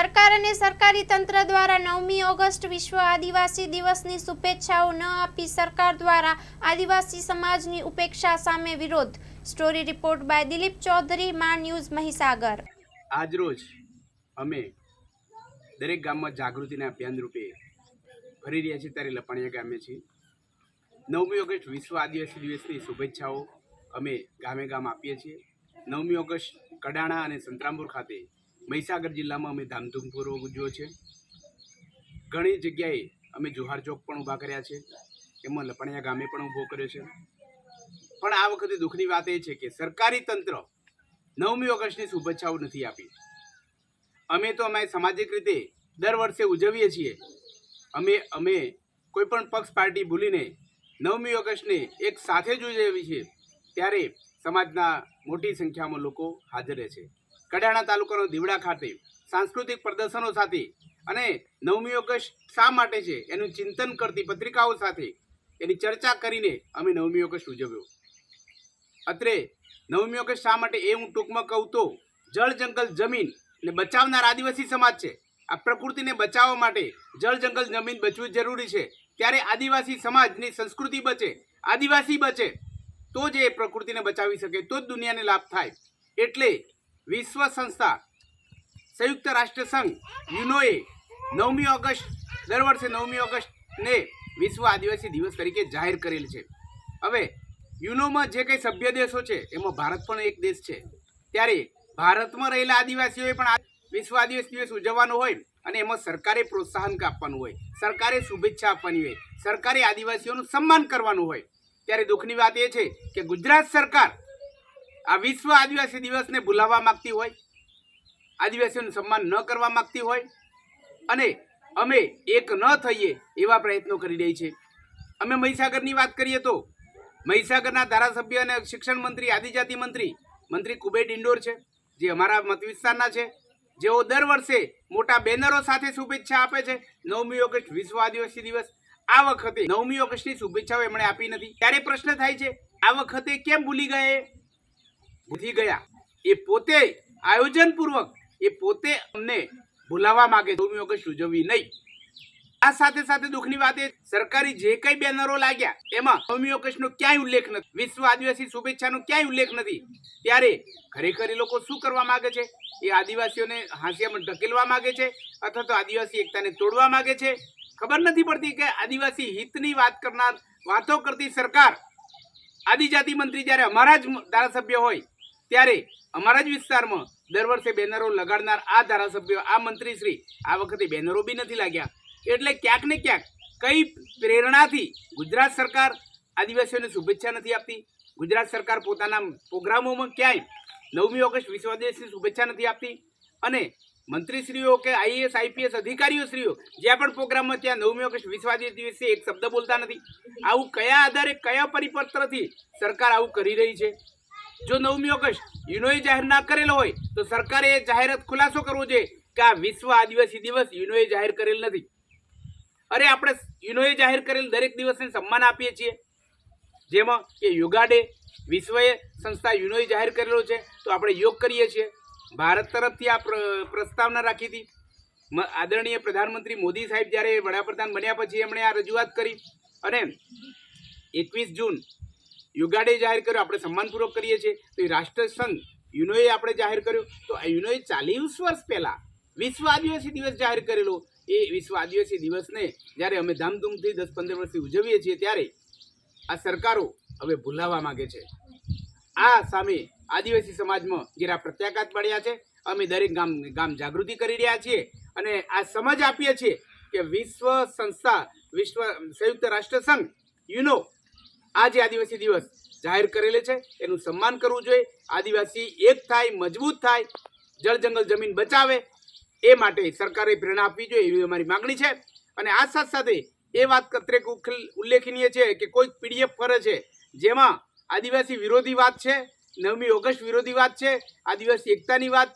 સરકાર અને સરકારી તંત્ર દ્વારા નવમી ઓગસ્ટ વિશ્વ આદિવાસી દિવસની શુભેચ્છાઓ ન આપી સરકાર દ્વારા આદિવાસી સમાજની ઉપેક્ષા સામે વિરોધ. Story report by Dilip Chaudhari, Maa news Mahisagar. આજરોજ અમે દરેક ગામમાં જાગૃતિના અભિયાન રૂપે ફરી રહ્યા છીએ ત્યારે લપણિયા ગામે છીએ. નવમી ઓગસ્ટ વિશ્વ આદિવાસી દિવસની શુભેચ્છાઓ અમે ગામે ગામ આપીએ છીએ. નવમી ઓગસ્ટ કડાણા અને સંતરામપુર ખાતે મહીસાગર જિલ્લામાં અમે ધામધૂમપૂર્વક ઉજવ્યો છે. ઘણી જગ્યાએ અમે જુહાર ચોક પણ ઊભા કર્યા છે. એમાં લપણિયા ગામે પણ ઊભો કર્યો છે. પણ આ વખતે દુઃખની વાત એ છે કે સરકારી તંત્ર નવમી ઓગસ્ટની શુભેચ્છાઓ નથી આપી. અમે તો અમે સામાજિક રીતે દર વર્ષે ઉજવીએ છીએ. અમે અમે કોઈ પણ પક્ષ પાર્ટી ભૂલીને નવમી ઓગસ્ટને એક સાથે જ ઉજવીએ છીએ. ત્યારે સમાજના મોટી સંખ્યામાં લોકો હાજર છે. કડાણા તાલુકાનો દીવડા ખાતે સાંસ્કૃતિક પ્રદર્શનો સાથે અને નવમી ઓગસ્ટ શા માટે છે એનું ચિંતન કરતી પત્રિકાઓ સાથે એની ચર્ચા કરીને અમે નવમી ઓગસ્ટ ઉજવ્યો. અત્રે નવમી ઓગસ્ટ શા માટે એ હું ટૂંકમાં કહું તો જળ જંગલ જમીન ને બચાવનાર આદિવાસી સમાજ છે. આ પ્રકૃતિને બચાવવા માટે જળ જંગલ જમીન બચવું જરૂરી છે. ત્યારે આદિવાસી સમાજની સંસ્કૃતિ બચે, આદિવાસી બચે, તો જ એ પ્રકૃતિને બચાવી શકે, તો જ દુનિયાને લાભ થાય. એટલે વિશ્વ સંસ્થા, સંયુક્ત રાષ્ટ્ર સંઘ, યુનોએ નવમી ઓગસ્ટ, દર વર્ષે નવમી ઓગસ્ટને વિશ્વ આદિવાસી દિવસ તરીકે જાહેર કરેલ છે. હવે, યુનોમાં જે કંઈ સભ્ય દેશો છે, એમાં ભારત પણ એક દેશ છે. ત્યારે ભારતમાં રહેલા આદિવાસીઓએ પણ વિશ્વ આદિવાસી દિવસ ઉજવવાનો હોય અને એમાં સરકારે પ્રોત્સાહન આપવાનું હોય, સરકારે શુભેચ્છા આપવાની હોય, સરકારે આદિવાસીઓનું સન્માન કરવાનું હોય. ત્યારે દુઃખની વાત એ છે કે ગુજરાત સરકાર આ વિશ્વ આદિવાસી દિવસને ભૂલાવવા માગતી હોય, આદિવાસીઓનું સન્માન ન કરવા માગતી હોય, અને અમે એક ન થઈએ એવા પ્રયત્નો કરી રહી છે. અમે મહીસાગરની વાત કરીએ તો, મહીસાગરના ધારાસભ્ય અને શિક્ષણ મંત્રી, આદિજાતિ મંત્રી મંત્રી કુબેર ઇન્ડોર છે, જે અમારા મત વિસ્તારના છે. જેઓ દર વર્ષે મોટા બેનરો સાથે શુભેચ્છા આપે છે. નવમી ઓગસ્ટ વિશ્વ આદિવાસી દિવસ. આ વખતે નવમી ઓગસ્ટની શુભેચ્છાઓ એમણે આપી નથી. ત્યારે પ્રશ્ન થાય છે, આ વખતે કેમ ભૂલી ગયા? ભૂલી ગયા. એ પોતે આયોજનપૂર્વક એ પોતે અમને ભૂલાવા માંગે. નવમી ઓગસ્ટ ઉજવવી નહીં. આ સાથે સાથે દુઃખની વાત એ સરકારી જે કઈ બેનરો લાગ્યા, એમાં નવમી ઓગસ્ટનો ક્યાંય ઉલ્લેખ નથી. વિશ્વ આદિવાસી શુભેચ્છાનો ક્યાંય ઉલ્લેખ નથી. ત્યારે ખરેખર એ લોકો શું કરવા માંગે છે? એ આદિવાસીઓને હાંસિયામાં ઢકેલવા માંગે છે અથવા તો આદિવાસી એકતાને તોડવા માંગે છે? ખબર નથી પડતી કે આદિવાસી હિતની વાત કરનાર વાતો કરતી સરકાર આદિજાતિ મંત્રી જ્યારે અમારા જ ધારાસભ્ય હોય ત્યારે અમારા જ વિસ્તારમાં દર વર્ષે બેનરો લગાડનાર આ ધારાસભ્યો, આ મંત્રીશ્રી આ વખતે બેનરો બી નથી લાગ્યા. એટલે ક્યાંક ને ક્યાંક કઈ પ્રેરણાથી ગુજરાત સરકાર આદિવાસીઓને શુભેચ્છા નથી આપતી. ગુજરાત સરકાર પોતાના પ્રોગ્રામોમાં ક્યાંય નવમી ઓગસ્ટ વિશ્વ દિવસની શુભેચ્છા નથી આપતી. અને મંત્રીશ્રીઓ કે આઈએએસ, આઈપીએસ અધિકારીઓ શ્રીઓ જ્યાં પણ પ્રોગ્રામમાં ત્યાં નવમી ઓગસ્ટ વિશ્વ દિવસે એક શબ્દ બોલતા નથી. આવું કયા આધારે, કયા પરિપત્રથી સરકાર આવું કરી રહી છે? જો નવમી ઓગસ્ટ યુનોએ જાહેર ના કરેલો હોય, તો સરકારે એ જાહેરાત ખુલાસો કરવો જોઈએ કે આ વિશ્વ આદિવાસી દિવસ યુનોએ જાહેર કરેલ નથી. અરે, આપણે યુનોએ જાહેર કરેલ દરેક દિવસને સન્માન આપીએ છીએ. જેમાં કે યોગા ડે, વિશ્વએ સંસ્થા યુનોએ જાહેર કરેલો છે, તો આપણે યોગ કરીએ છીએ. ભારત તરફથી આ પ્ર- પ્રસ્તાવના રાખી હતી. આદરણીય પ્રધાનમંત્રી મોદી સાહેબ જ્યારે વડાપ્રધાન બન્યા પછી એમણે આ રજૂઆત કરી. અને એકવીસ જૂન યોગા ડે જાહેર કર્યો, આપણે સન્માનપૂર્વક કરીએ છીએ. તો એ રાષ્ટ્રસંઘ, યુનોએ આપણે જાહેર કર્યો. તો આ યુનોએ ચાલીસ વર્ષ પહેલાં વિશ્વ આદિવાસી દિવસ જાહેર કરેલો. એ વિશ્વ આદિવાસી દિવસને જ્યારે અમે ધામધૂમથી દસ પંદર વર્ષથી ઉજવીએ છીએ ત્યારે આ સરકારો હવે ભૂલાવવા માંગે છે. આ સામે આદિવાસી સમાજમાં ઘેરા પ્રત્યાઘાત પડ્યા છે, અમે દરેક ગામ ગામ જાગૃતિ કરી રહ્યા છીએ અને આ સમજ આપીએ છીએ કે વિશ્વ સંસ્થા, વિશ્વ સંયુક્ત રાષ્ટ્ર સંઘ યુનો આ જે આદિવાસી દિવસ જાહેર કરેલે છે. એનું સન્માન કરવું જોઈએ. આદિવાસી એક થાય, મજબૂત થાય, જળ જંગલ જમીન બચાવે, એ માટે સરકારે પ્રેરણા આપવી જોઈએ એવી અમારી માગણી છે. અને આ સાથે સાથે એ વાત અત્રે ઉલ્લેખનીય છે કે કોઈક પીડીએફ ફરે છે જેમાં આદિવાસી વિરોધી વાત છે, નવમી ઓગસ્ટ વિરોધી વાત છે, આદિવાસી એકતાની વાત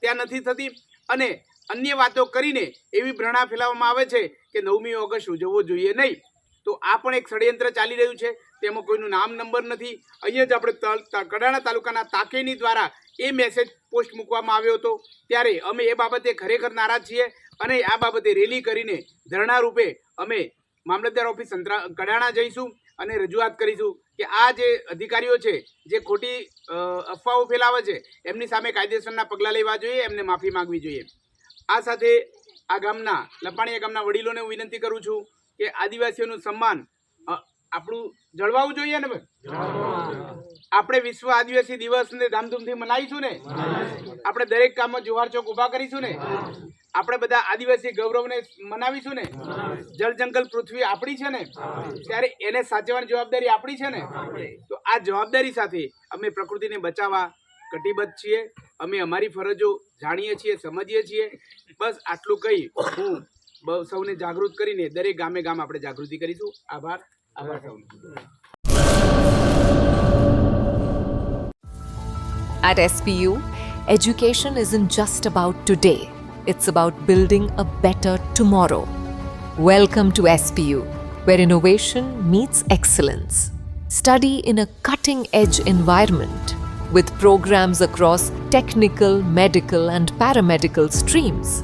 ત્યાં નથી થતી અને અન્ય વાતો કરીને એવી ભ્રણા ફેલાવવામાં આવે છે કે નવમી ઓગસ્ટ ઉજવવો જોઈએ નહીં. તો આ પણ એક ષડયંત્ર ચાલી રહ્યું છે. તેમાં કોઈનું નામ નંબર નથી. અહીંયા જ આપણે કડાણા તાલુકાના તાકેની દ્વારા એ મેસેજ પોસ્ટ મૂકવામાં આવ્યો હતો. ત્યારે અમે એ બાબતે ખરેખર નારાજ છીએ અને આ બાબતે રેલી કરીને ધરણા રૂપે અમે મામલતદાર ઓફિસ કડાણા જઈશું અને રજૂઆત કરીશું કે આ જે અધિકારીઓ છે, જે ખોટી અફવાઓ ફેલાવે છે, એમની સામે કાયદેસરના પગલાં લેવા જોઈએ, એમને માફી માંગવી જોઈએ. આ સાથે આ ગામના, લપાણીયા ગામના વડીલોને હું વિનંતી કરું છું કે આદિવાસીઓનું સન્માન આપણું જળવાવું જોઈએ ને ભાઈ? આપણે વિશ્વ આદિવાસી દિવસને ધામધૂમથી મનાવીશું ને? આપણે દરેક કામમાં જુવાર ચોક ઊભા કરીશું ને? આપણે બધા આદિવાસી ગૌરવને મનાવીશું ને? જળ જંગલ પૃથ્વી આપણી છે ને? ત્યારે એને સાચવવાની જવાબદારી આપણી છે ને? તો આ જવાબદારી સાથે અમે પ્રકૃતિને બચાવવા કટિબદ્ધ છીએ. અમે અમારી ફરજો જાણીએ છીએ, સમજીએ છીએ. બસ આટલું કહી હું સૌને જાગૃત કરીને દરેક ગામે ગામ આપણે જાગૃતિ કરીશું આભાર આભાર સૌનો At SPU, education isn't just about today, it's about building a better tomorrow. Welcome to SPU, where innovation meets excellence. Study in a cutting edge environment with programs across technical, medical, and paramedical streams.